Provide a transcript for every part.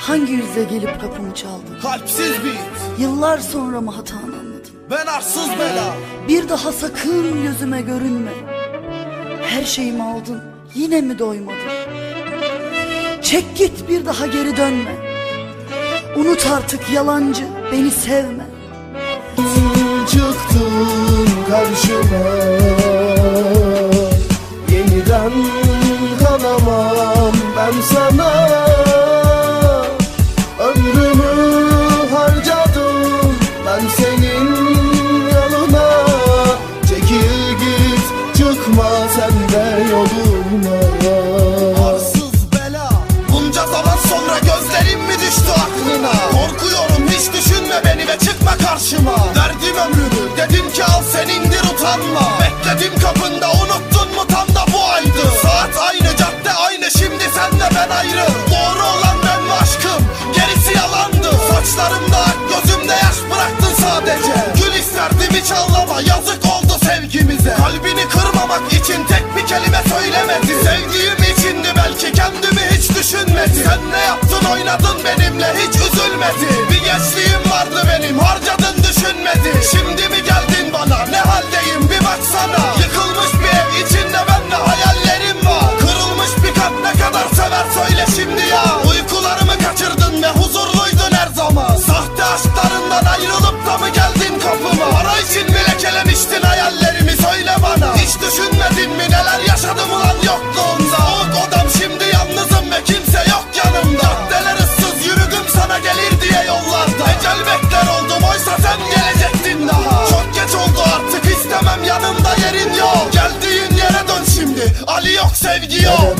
Hangi yüzle gelip kapımı çaldın? Kalpsiz bir Yıllar sonra mı hatanı anladın? Ben arsız bela Bir daha sakın gözüme görünme. Her şeyimi aldın, yine mi doymadın? Çek git bir daha geri dönme. Unut artık yalancı, beni sevme. Çıktın karşıma Yeniden kanamam ben sana gözlerim mi düştü aklına? Korkuyorum hiç düşünme beni ve çıkma karşıma. Verdim ömrümü dedim ki al senindir utanma. Bekledim kapında unuttun mu tam da bu aydı? Saat aynı cadde aynı şimdi senle ben ayrı. Doğru olan ben ve aşkım gerisi yalandı. Saçlarımda ak gözümde yaş bıraktın sadece. Gül isterdim hiç ağlama yazık oldu sevgimize. Kalbini kırmamak için tek bir kelime söylemedi. Sevdiğim içindi belki kendimi hiç Sen yaptın oynadın benimle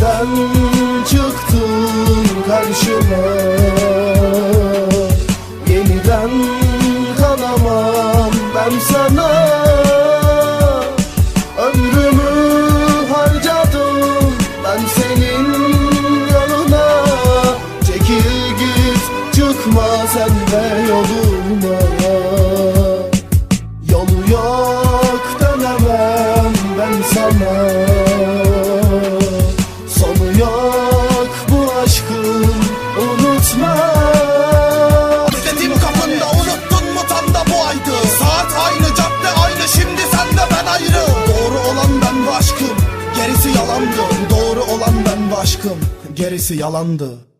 Nereden çıktın karşıma. Yeniden kanamam ben sana. Ömrümü harcadım ben senin yanına. Çekil git çıkma sen de yoluma. Yolu yok dönemem ben sana Dedim kapında unuttun mu tam bu aydı Saat aynı cadde aynı şimdi sen de ben ayrı. Doğru olan ben aşkım gerisi yalandı. Doğru olan ben aşkım gerisi yalandı